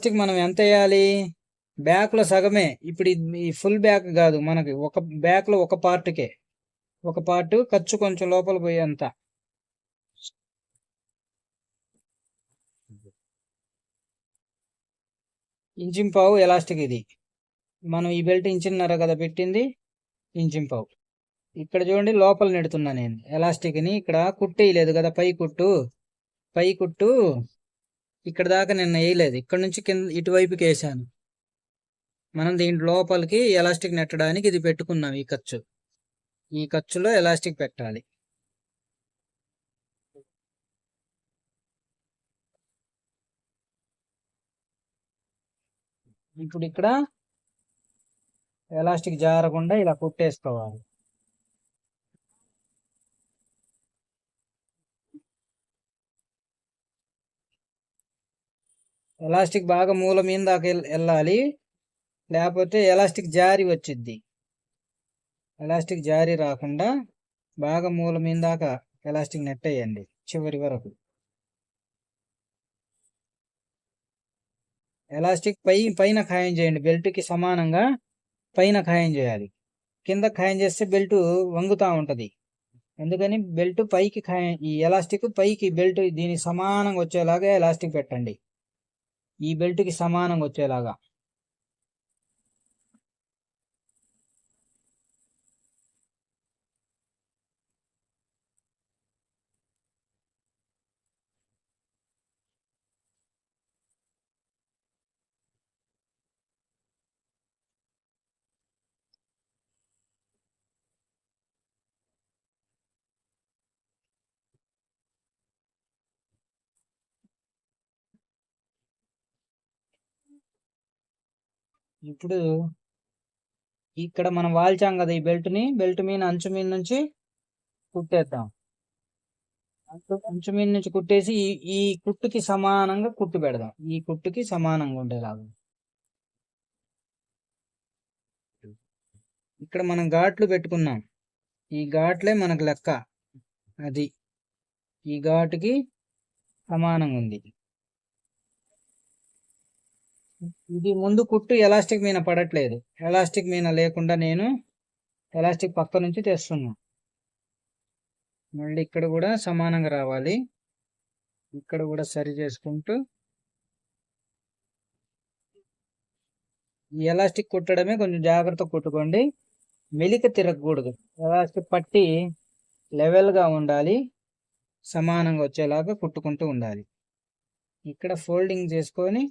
Plastic మనం ఎంత వేయాలి? బ్యాక్లో సగమే. ఇప్పుడు ఇది- ఈ ఫుల్ బ్యాక్ కాదు మనకి. ఒక బ్యాక్లో ఒక పార్ట్కే. ఒక పార్ట్ ఖర్చు కొంచెం లోపల పోయేంత. ఇంచింపావు ఎలాస్టిక్ ఇది. మనం ఈ బెల్ట్ ఇంచిన్నర కదా పెట్టింది? ఇంచింపావు ఇక్కడ చూడండి లోపల నెడుతున్నా నేను. ఎలాస్టిక్ని ఇక్కడ కుట్టేయలేదు కదా పై కుట్టు. పై కుట్టు ఇక్కడ దాకా నిన్న వేయలేదు. ఇక్కడ నుంచి కింద ఇటువైపుకి వేసాను. మనం దీంట్ లోపలికి ఎలాస్టిక్ నెట్టడానికి ఇది పెట్టుకున్నాం ఈ ఖర్చు. ఈ ఖర్చులో ఎలాస్టిక్ పెట్టాలి. ఇప్పుడు ఇక్కడ ఎలాస్టిక్ జారకుండా ఇలా కుట్టేసుకోవాలి. ఎలాస్టిక్ బాగా మూల మీద దాకా వెళ్ళాలి. లేకపోతే ఎలాస్టిక్ జారి వచ్చిద్ది. ఎలాస్టిక్ జారి రాకుండా బాగా మూల మీద దాకా ఎలాస్టిక్ నెట్టేయండి చివరి వరకు. ఎలాస్టిక్ పై పైన ఖాయం చేయండి. బెల్ట్కి సమానంగా పైన ఖాయం చేయాలి. కింద ఖాయం చేస్తే బెల్ట్ వంగుతూ ఉంటుంది. అందుకని బెల్ట్ పైకి ఖాయం ఈ ఎలాస్టిక్ పైకి బెల్ట్ దీనికి సమానంగా వచ్చేలాగా ఎలాస్టిక్ పెట్టండి. ఈ బెల్ట్కి సమానంగా వచ్చేలాగా. ఇప్పుడు ఇక్కడ మనం వాల్చాం కదా ఈ బెల్ట్ని బెల్ట్ మీద అంచు మీద నుంచి కుట్టేద్దాం. అంచు- అంచు మీద నుంచి కుట్టేసి ఈ ఈ కుట్టుకి సమానంగా కుట్టు పెడదాం. ఈ కుట్టుకి సమానంగా ఉండేలాగా. ఇక్కడ మనం ఘాట్లు పెట్టుకున్నాం. ఈ ఘాట్లే మనకు లెక్క. అది ఈ ఘాటుకి సమానంగా ఉంది. ఇది ముందు కుట్టు ఎలాస్టిక్ మీద పడట్లేదు. ఎలాస్టిక్ మీద లేకుండా నేను ఎలాస్టిక్ పక్క నుంచి తెస్తున్నా. మళ్ళీ ఇక్కడ కూడా సమానంగా రావాలి. ఇక్కడ కూడా సరి చేసుకుంటూ ఈ ఎలాస్టిక్ కుట్టడమే కొంచెం జాగ్రత్త కుట్టుకోండి. మెలిక తిరగకూడదు. ఎలాస్టిక్ పట్టి లెవెల్గా ఉండాలి. సమానంగా వచ్చేలాగా కుట్టుకుంటూ ఉండాలి. ఇక్కడ ఫోల్డింగ్ చేసుకొని